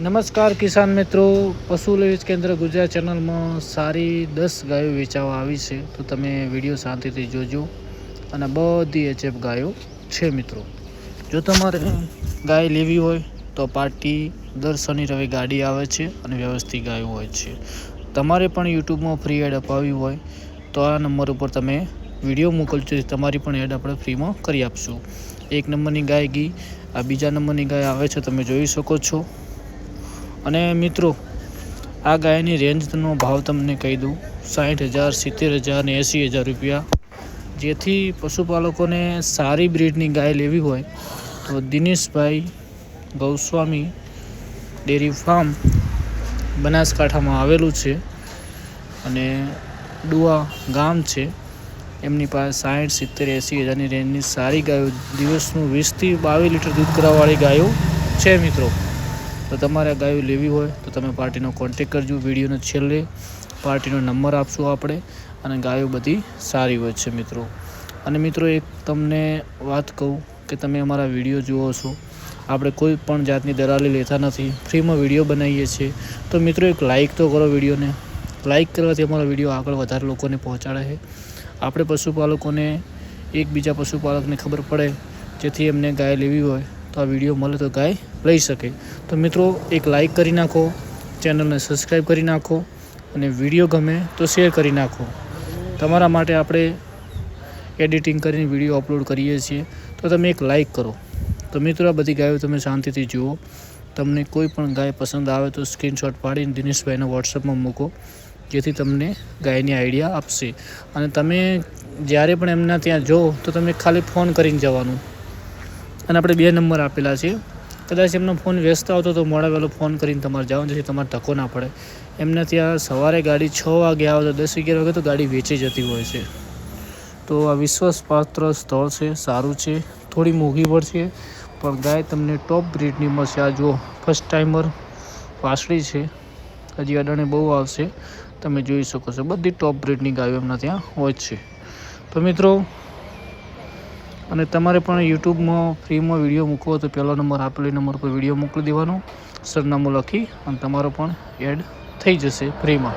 નમસ્કાર કિસાન મિત્રો. પશુ લેવીજ કેન્દ્ર ગુજરાત ચેનલમાં સારી દસ ગાયો વેચાવા આવી છે. તો તમે વીડિયો શાંતિથી જોજો. અને બધી એચએફ ગાયો છે મિત્રો. જો તમારે ગાય લેવી હોય, તો પાર્ટી દર શનિ રવિ ગાડી આવે છે અને વ્યવસ્થિત ગાયો હોય છે. તમારે પણ યુટ્યુબમાં ફ્રી એડ અપાવી હોય, તો આ નંબર ઉપર તમે વીડિયો મોકલજો. તમારી પણ એડ આપણે ફ્રીમાં કરી આપશું. એક નંબરની ગાય ગી, આ બીજા નંબરની ગાય આવે છે, તમે જોઈ શકો છો. અને મિત્રો, આ ગાયની રેન્જનો ભાવ તમને કહી દઉં. સાઠ હજાર, સિત્તેર હજાર ને એંસી હજાર રૂપિયા. જેથી પશુપાલકોને સારી બ્રીડની ગાય લેવી હોય, તો દિનેશભાઈ ગૌસ્વામી ડેરી ફાર્મ બનાસકાંઠામાં આવેલું છે અને ડુઆ ગામ છે. એમની પાસે સાઠ, સિત્તેર, એંસી હજારની રેન્જની સારી ગાયો, દિવસનું વીસથી બાવીસ લીટર દૂધ કરાવવાળી ગાયો છે મિત્રો. તો તમારે ગાયો લેવી હોય તો તમે પાર્ટીનો કોન્ટેક કરજો. વિડીયોને છેલ્લે પાર્ટીનો નંબર આપશું આપણે અને ગાયો બધી સારી હોય છે મિત્રો. અને મિત્રો, એક તમને વાત કહું કે તમે અમારા વીડિયો જુઓ છો. આપણે કોઈ પણ જાતની દલાલી લેતા નથી. ફ્રીમાં વીડિયો બનાવીએ છીએ. તો મિત્રો, એક લાઇક તો કરો વિડીયોને. લાઇક કરવાથી અમારો વીડિયો આગળ વધારે લોકોને પહોંચાડે છે. આપણે પશુપાલકોને, એકબીજા પશુપાલકને ખબર પડે જેથી એમને ગાય લેવી હોય. તો આ વીડિયો મળે તો ગાય લઈ શકે. તો મિત્રો, એક લાઈક કરી નાખો ચેનલને સબસ્ક્રાઈબ કરી નાખો અને વીડિયો ગમે તો શેર કરી નાખો. તમારા માટે આપણે એડિટિંગ કરીને વીડિયો અપલોડ કરીએ છીએ. તો તમે એક લાઈક કરો. તો મિત્રો, આ બધી ગાયો તમે શાંતિથી જુઓ. તમને કોઈ પણ ગાય પસંદ આવે તો સ્ક્રીનશોટ પાડીને દિનેશભાઈને વોટ્સઅપમાં મૂકો. જેથી તમને ગાયની આઈડિયા આપશે. અને તમે જ્યારે પણ એમના ત્યાં જો, તો તમે ખાલી ફોન કરીને જવાનું. અને આપણે બે નંબર આપેલા છે કદાચ એમનો ફોન વ્યસ્ત આવતો તો મોડા વહેલો ફોન કરીને તમારે જાઓ જેથી તમારે ધક્કો ના પડે. એમને ત્યાં સવારે ગાડી છ વાગે આવે તો દસ અગિયાર વાગે તો ગાડી વેચી જતી હોય છે. તો આ વિશ્વાસપાત્ર સ્થળ છે, સારું છે, થોડી મોંઘી પડશે પણ ગાય, તમને ટોપ બ્રીડની મળશે. આ જુઓ ફર્સ્ટ ટાઈમર વાસળી છે. હજી અડાણે બહુ આવશે. તમે જોઈ શકો છો, બધી ટોપ બ્રીડની ગાયો એમના ત્યાં હોય છે. તો મિત્રો અને તમારે પણ યુટ્યુબમાં ફ્રીમાં વીડિયો મૂકવો તો પહેલો નંબર આપેલી નંબર પર વીડિયો મોકલી દેવાનો, સરનામું લખી અને તમારો પણ એડ થઈ જશે ફ્રીમાં.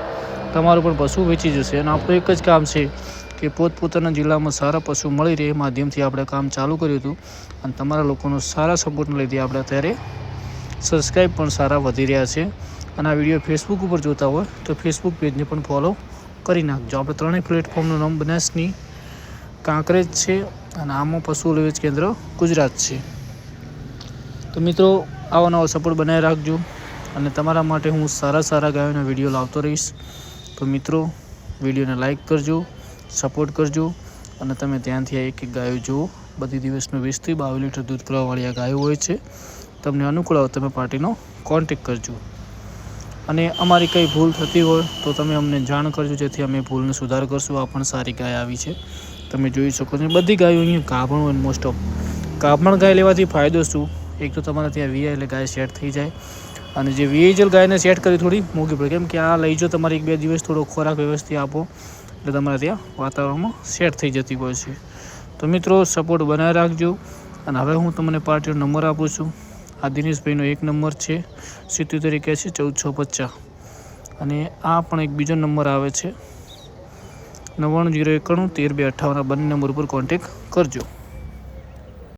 તમારું પણ પશુ વેચી જશે અને આપણું એક જ કામ છે કે પોતપોતાના જિલ્લામાં સારા પશુ મળી રહે એ માધ્યમથી આપણે કામ ચાલુ કર્યું હતું અને તમારા લોકોનો સારા સપોર્ટને લીધે આપણે અત્યારે સબસ્ક્રાઈબ પણ સારા વધી રહ્યા છે. અને આ વીડિયો ફેસબુક ઉપર જોતા હોય તો ફેસબુક પેજને પણ ફોલો કરી નાખજો. આપણે ત્રણેય પ્લેટફોર્મનું નામ બનાસની કાંકરેજ છે અને આમાં પશુ લેવેચ કેન્દ્ર ગુજરાત છે. તો મિત્રો, આવો નવો સપોર્ટ બનાવી રાખજો અને તમારા માટે હું સારા સારા ગાયોના વીડિયો લાવતો રહીશ. તો મિત્રો, વિડીયોને લાઇક કરજો, સપોર્ટ કરજો અને તમે ત્યાંથી આ એક એક ગાયો જુઓ. બધી દિવસનું વીસથી બાવીસ લીટર દૂધ કરવાવાળી આ ગાયો હોય છે. તમને અનુકૂળ આવે તમે પાર્ટીનો કોન્ટેક કરજો. અને અમારી કંઈ ભૂલ થતી હોય તો તમે અમને જાણ કરજો, જેથી અમે ભૂલને સુધાર કરશું. આ પણ સારી ગાય આવી છે. તમે જોઈ શકો છો. બધી ગાયો અહીંયા ગાભણ હોય મોસ્ટ ઓફ ગાભણ ગાય લેવાથી ફાયદો શું? એક તો તમારે ત્યાં વીઆઈ એટલે ગાય સેટ થઈ જાય. અને જે વીએજલ ગાયને સેટ કરી થોડી મોંઘી પડે. કેમ કે આ લઈ જો તમારે એક બે દિવસ થોડો ખોરાક વ્યવસ્થિત આપો, એટલે તમારે ત્યાં વાતાવરણમાં સેટ થઈ જતી હોય છે. તો મિત્રો સપોર્ટ બનાવી રાખજો. અને હવે હું તમને પાર્ટીનો નંબર આપું છું. આ દિનેશભાઈનો એક નંબર છે. સિત્યોતેર એક્યાસી ચૌદ છ પચાસ. અને આ પણ એક બીજો નંબર આવે છે. નવ્વાણું જીરો એકાણું, તેર બે અઠ્ઠાવન બંને નંબર ઉપર કોન્ટેક કરજો.